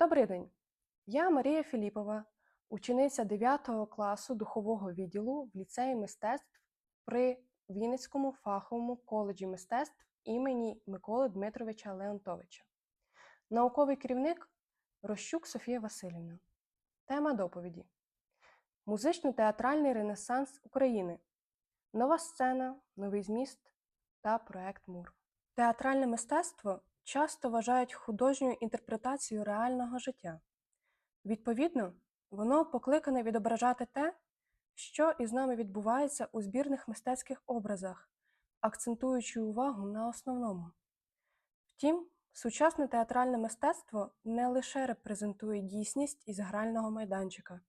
Добрий день! Я Марія Філіпова, учениця 9 класу духового відділу в ліцеї мистецтв при Вінницькому фаховому коледжі мистецтв імені Миколи Дмитровича Леонтовича. Науковий керівник Рощук Софія Васильівна. Тема доповіді: Музично-театральний ренесанс України. Нова сцена, новий зміст та проект Мур. Театральне мистецтво часто вважають художньою інтерпретацією реального життя. Відповідно, воно покликане відображати те, що із нами відбувається у збірних мистецьких образах, акцентуючи увагу на основному. Втім, сучасне театральне мистецтво не лише репрезентує дійсність із грального майданчика,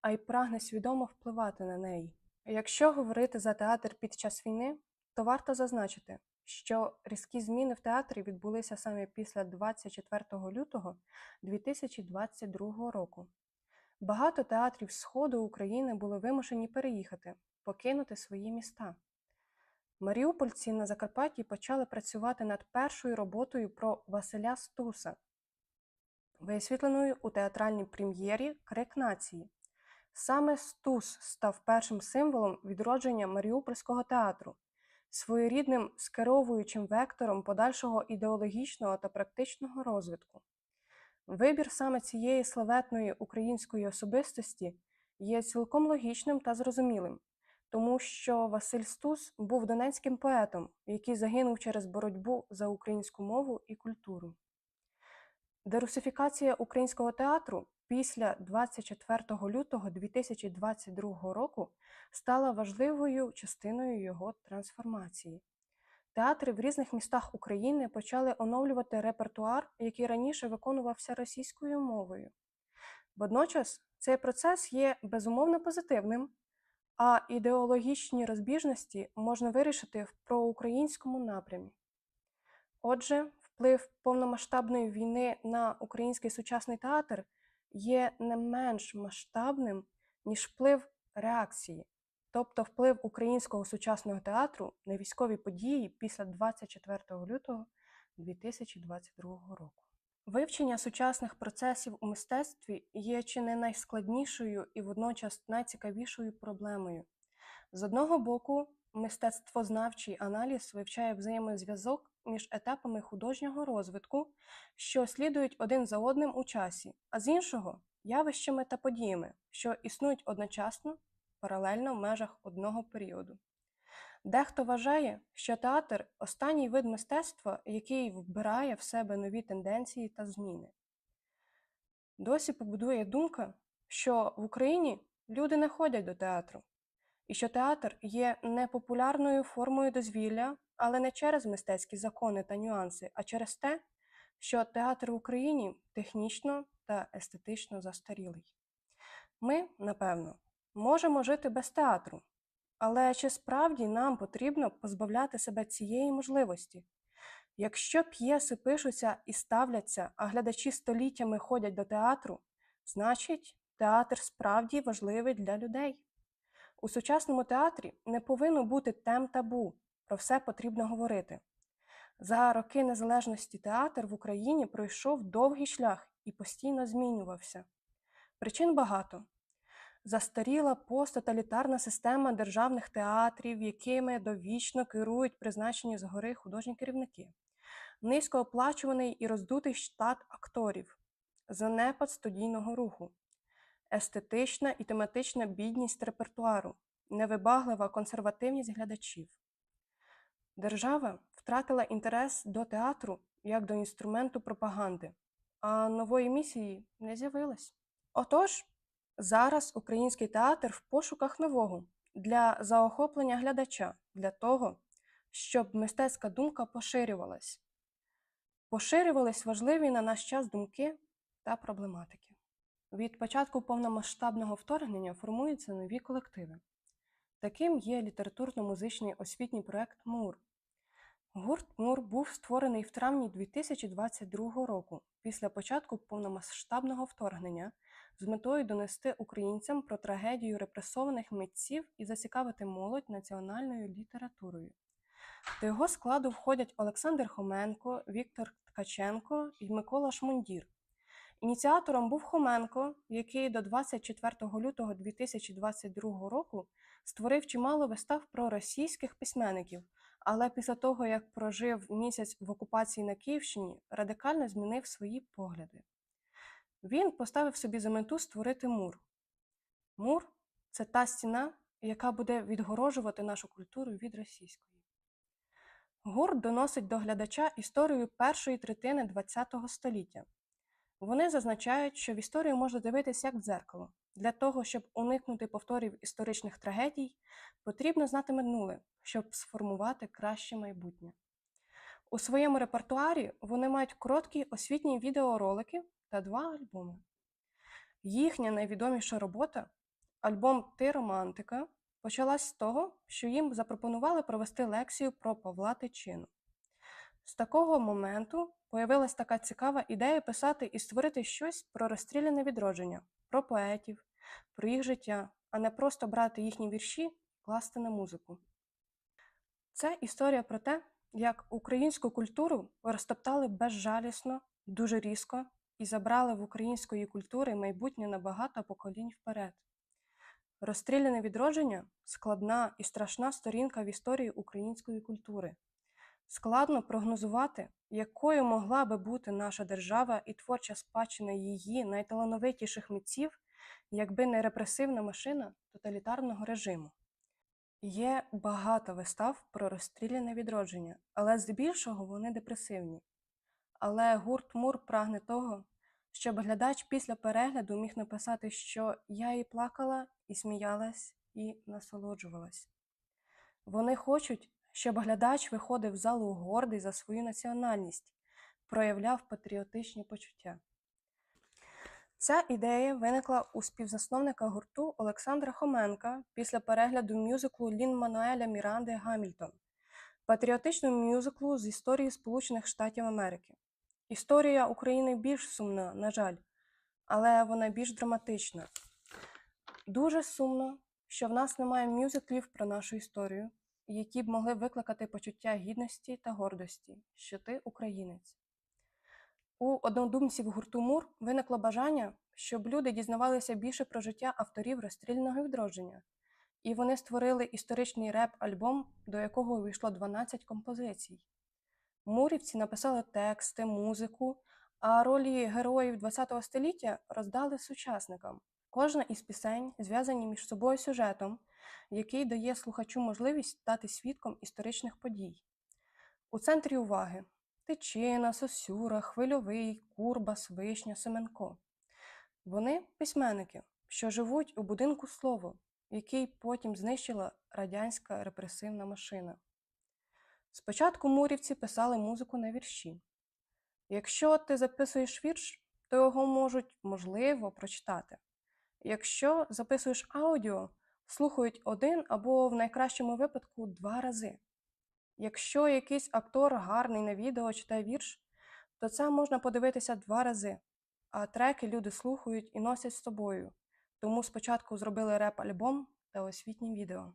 а й прагне свідомо впливати на неї. Якщо говорити за театр під час війни, то варто зазначити, що різкі зміни в театрі відбулися саме після 24 лютого 2022 року. Багато театрів Сходу України були вимушені переїхати, покинути свої міста. Маріупольці на Закарпатті почали працювати над першою роботою про Василя Стуса, висвітленою у театральній прем'єрі Крик нації. Саме Стус став першим символом відродження Маріупольського театру, своєрідним скеровуючим вектором подальшого ідеологічного та практичного розвитку. Вибір саме цієї славетної української особистості є цілком логічним та зрозумілим, тому що Василь Стус був донецьким поетом, який загинув через боротьбу за українську мову і культуру. Дерусифікація українського театру після 24 лютого 2022 року стала важливою частиною його трансформації. Театри в різних містах України почали оновлювати репертуар, який раніше виконувався російською мовою. Водночас цей процес є безумовно позитивним, а ідеологічні розбіжності можна вирішити в проукраїнському напрямі. Отже, вплив повномасштабної війни на український сучасний театр є не менш масштабним, ніж вплив реакції, тобто вплив українського сучасного театру на військові події після 24 лютого 2022 року. Вивчення сучасних процесів у мистецтві є чи не найскладнішою і водночас найцікавішою проблемою. З одного боку, мистецтвознавчий аналіз вивчає взаємозв'язок між етапами художнього розвитку, що слідують один за одним у часі, а з іншого явищами та подіями, що існують одночасно, паралельно в межах одного періоду. Дехто вважає, що театр останній вид мистецтва, який вбирає в себе нові тенденції та зміни. Досі побудує думка, що в Україні люди не ходять до театру, і що театр є непопулярною формою дозвілля, але не через мистецькі закони та нюанси, а через те, що театр в Україні технічно та естетично застарілий. Ми, напевно, можемо жити без театру, але чи справді нам потрібно позбавляти себе цієї можливості? Якщо п'єси пишуться і ставляться, а глядачі століттями ходять до театру, значить, театр справді важливий для людей. У сучасному театрі не повинно бути тем табу, про все потрібно говорити. За роки незалежності театр в Україні пройшов довгий шлях і постійно змінювався. Причин багато. Застаріла посттоталітарна система державних театрів, якими довічно керують призначені згори художні керівники, низькооплачуваний і роздутий штат акторів, занепад студійного руху, естетична і тематична бідність репертуару, невибаглива консервативність глядачів. Держава втратила інтерес до театру як до інструменту пропаганди, а нової місії не з'явилось. Отож, зараз український театр в пошуках нового для заохоплення глядача, для того, щоб мистецька думка поширювалась. Поширювались важливі на наш час думки та проблематики. Від початку повномасштабного вторгнення формуються нові колективи. Таким є літературно-музичний освітній проект МУР. Гурт МУР був створений в травні 2022 року після початку повномасштабного вторгнення з метою донести українцям про трагедію репресованих митців і зацікавити молодь національною літературою. До його складу входять Олександр Хоменко, Віктор Ткаченко і Микола Шмундір. Ініціатором був Хоменко, який до 24 лютого 2022 року створив чимало вистав про російських письменників, але після того, як прожив місяць в окупації на Київщині, радикально змінив свої погляди. Він поставив собі за мету створити мур. Мур це та стіна, яка буде відгорожувати нашу культуру від російської. Гурт доносить до глядача історію першої третини ХХ століття. Вони зазначають, що в історію можна дивитися як в дзеркало. Для того, щоб уникнути повторів історичних трагедій, потрібно знати минуле, щоб сформувати краще майбутнє. У своєму репертуарі вони мають короткі освітні відеоролики та два альбоми. Їхня найвідоміша робота альбом Ти романтика почалась з того, що їм запропонували провести лекцію про Павла Тичину. З такого моменту появилась така цікава ідея писати і створити щось про розстріляне відродження, про поетів, про їх життя, а не просто брати їхні вірші і класти на музику. Це історія про те, як українську культуру розтоптали безжалісно, дуже різко і забрали в української культури майбутнє на багато поколінь вперед. Розстріляне відродження складна і страшна сторінка в історії української культури. Складно прогнозувати, якою могла би бути наша держава і творча спадщина її найталановитіших митців, якби не репресивна машина тоталітарного режиму. Є багато вистав про розстріляне відродження, але здебільшого вони депресивні. Але гурт Мур прагне того, щоб глядач після перегляду міг написати, що я і плакала, і сміялась, і насолоджувалась. Вони хочуть, щоб глядач виходив з залу гордий за свою національність, проявляв патріотичні почуття. Ця ідея виникла у співзасновника гурту Олександра Хоменка після перегляду мюзиклу Лін Мануеля Міранди Гамільтон, патріотичного мюзиклу з історії Сполучених Штатів Америки. Історія України більш сумна, на жаль, але вона більш драматична. Дуже сумно, що в нас немає мюзиклів про нашу історію, які б могли викликати почуття гідності та гордості, що ти українець. У однодумців гурту Мур виникло бажання, щоб люди дізнавалися більше про життя авторів розстріляного відродження, і вони створили історичний реп-альбом, до якого увійшло 12 композицій. Мурівці написали тексти, музику, а ролі героїв ХХ століття роздали сучасникам. Кожна із пісень зв'язані між собою сюжетом, який дає слухачу можливість стати свідком історичних подій. У центрі уваги Тичина, Сосюра, Хвильовий, Курбас, Вишня, Семенко. Вони письменники, що живуть у будинку слово, який потім знищила радянська репресивна машина. Спочатку мурівці писали музику на вірші. Якщо ти записуєш вірш, то його можуть, можливо, прочитати. Якщо записуєш аудіо, слухають один або в найкращому випадку два рази. Якщо якийсь актор гарний на відео читає вірш, то це можна подивитися два рази, а треки люди слухають і носять з собою. Тому спочатку зробили реп-альбом та освітнє відео.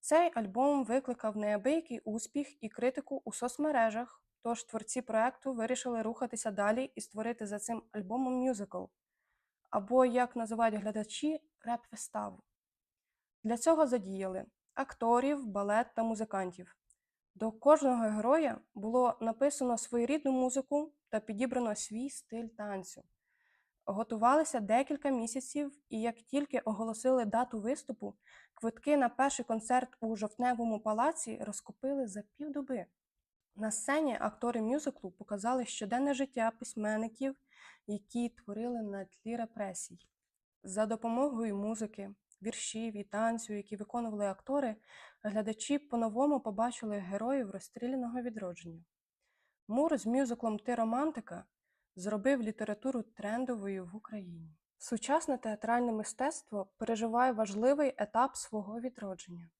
Цей альбом викликав неабиякий успіх і критику у соцмережах, тож творці проекту вирішили рухатися далі і створити за цим альбомом мюзикл, або, як називають глядачі, реп-виставу. Для цього задіяли акторів, балет та музикантів. До кожного героя було написано своєрідну музику та підібрано свій стиль танцю. Готувалися декілька місяців, і як тільки оголосили дату виступу, квитки на перший концерт у жовтневому палаці розкупили за півдоби. На сцені актори мюзиклу показали щоденне життя письменників, які творили на тлі репресій. За допомогою музики, віршів і танцю, які виконували актори, глядачі по-новому побачили героїв розстріляного відродження. Мур з мюзиклом Ти романтика зробив літературу трендовою в Україні. Сучасне театральне мистецтво переживає важливий етап свого відродження.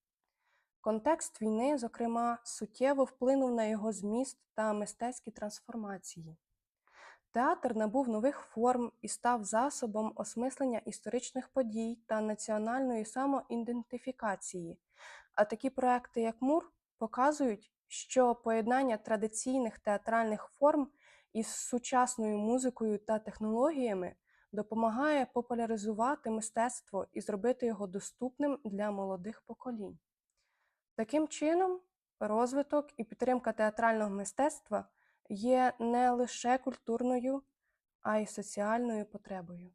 Контекст війни, зокрема, суттєво вплинув на його зміст та мистецькі трансформації. Театр набув нових форм і став засобом осмислення історичних подій та національної самоідентифікації, а такі проекти, як Мур, показують, що поєднання традиційних театральних форм із сучасною музикою та технологіями допомагає популяризувати мистецтво і зробити його доступним для молодих поколінь. Таким чином, розвиток і підтримка театрального мистецтва є не лише культурною, а й соціальною потребою.